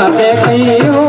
até aqui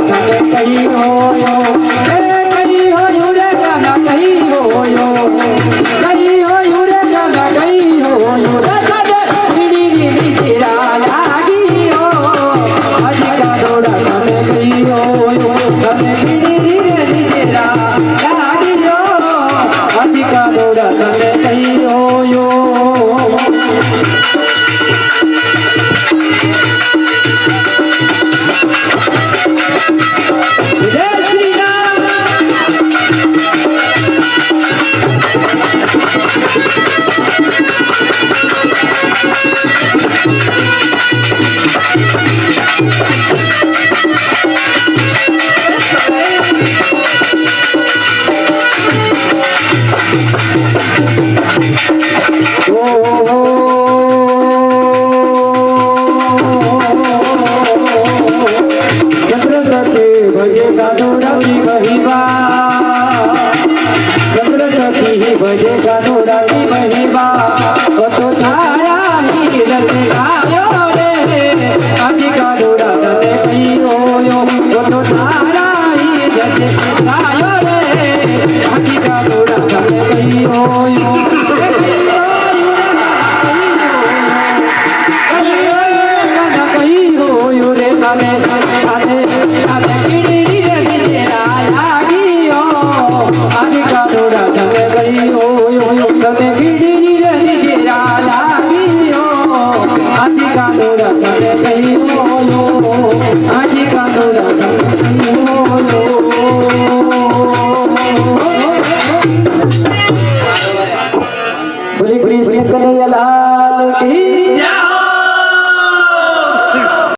કહી હોયો? કહી હોયો? રે જાના કહી હોયો? ये गरुड़ की महिमा तो तुझा